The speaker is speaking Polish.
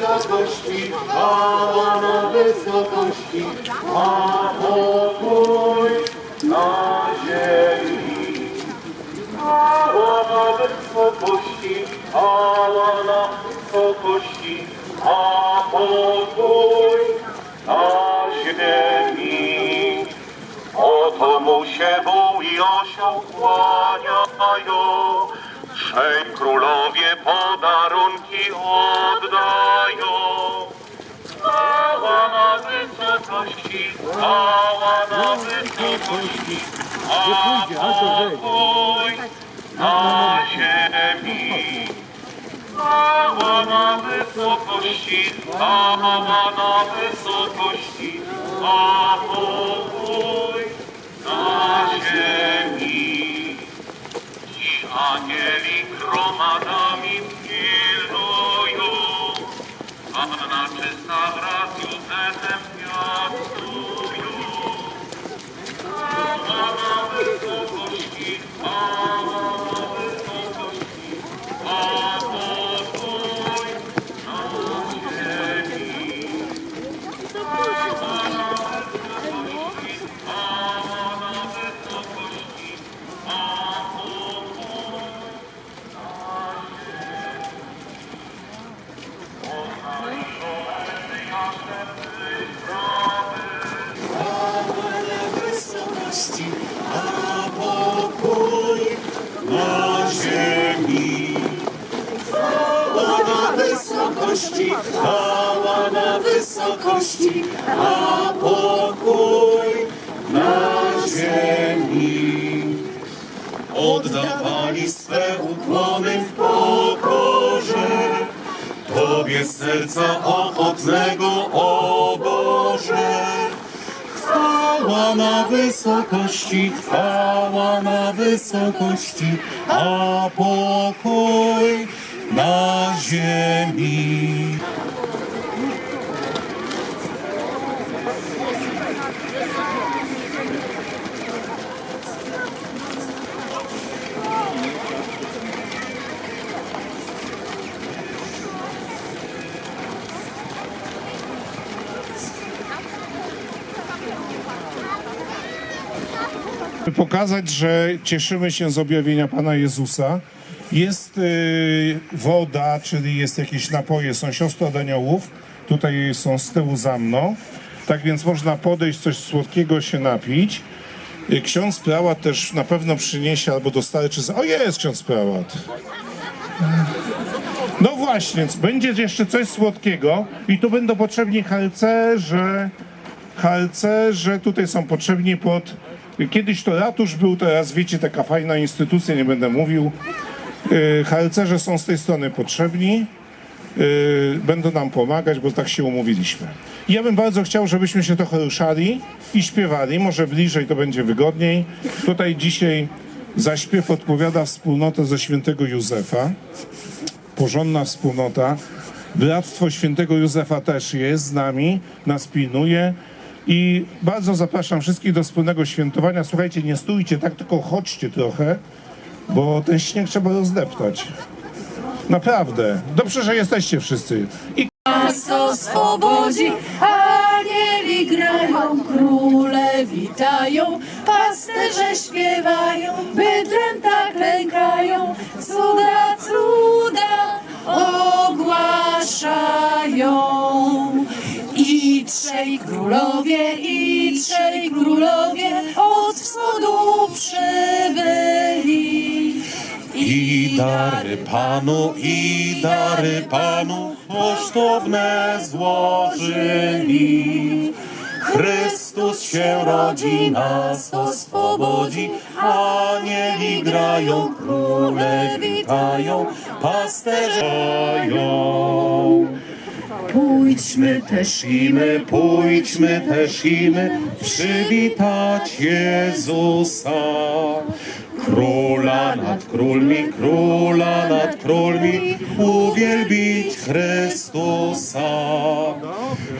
wysokości, chwała na wysokości, a pokój na ziemi. Chwała na wysokości, chwała na wysokości, a pokój na ziemi. Oto mu się wół i osioł kłaniają, Trzej królowie podarunki oddają. Wysokości, chwała na wysokości, a pokój na ziemi. Chwała na wysokości, chwała na wysokości, a pokój na ziemi. I anieli gromadami pilnują, Panna czysta wraz z ziemi. Chwała na wysokości, chwała na wysokości, a pokój na ziemi. Oddawali swe ukłony w pokorze, Tobie serca ochotnego, o Boże. Chwała na wysokości, chwała na wysokości, a pokój na ziemi. By pokazać, że cieszymy się z objawienia Pana Jezusa. Jest y, woda, czyli jest jakieś napoje, są siostry od aniołów. Tutaj są z tyłu za mną. Tak więc można podejść, coś słodkiego się napić. Y, Ksiądz prałat też na pewno przyniesie albo dostarczy. za- O jest ksiądz prałat. No właśnie, będzie jeszcze coś słodkiego i tu będą potrzebni harcerze, harcerze tutaj są potrzebni pod... Kiedyś to ratusz był, teraz wiecie, taka fajna instytucja, nie będę mówił. Yy, Harcerze są z tej strony potrzebni, yy, będą nam pomagać, bo tak się umówiliśmy. Ja bym bardzo chciał, żebyśmy się trochę ruszali i śpiewali, może bliżej to będzie wygodniej. Tutaj dzisiaj za śpiew odpowiada wspólnota ze świętego Józefa porządna wspólnota. Bractwo Świętego Józefa też jest z nami, nas pilnuje. I bardzo zapraszam wszystkich do wspólnego świętowania. Słuchajcie, nie stójcie tak, tylko chodźcie trochę, bo ten śnieg trzeba rozdeptać. Naprawdę. Dobrze, że jesteście wszyscy. I Miasto swobodzi, anieli grają, króle witają, pasterze śpiewają, bydlęta klękają, cuda, cuda ogłaszają. Trzej królowie, i trzej królowie od wschodu przybyli. I dary Panu, i dary Panu kosztowne złożyli. Chrystus się rodzi, nas oswobodzi, anieli grają, króle witają, pasterze. Pójdźmy też i my, pójdźmy też i my, przywitać Jezusa. Króla nad królmi, króla nad królmi, uwielbić Chrystusa.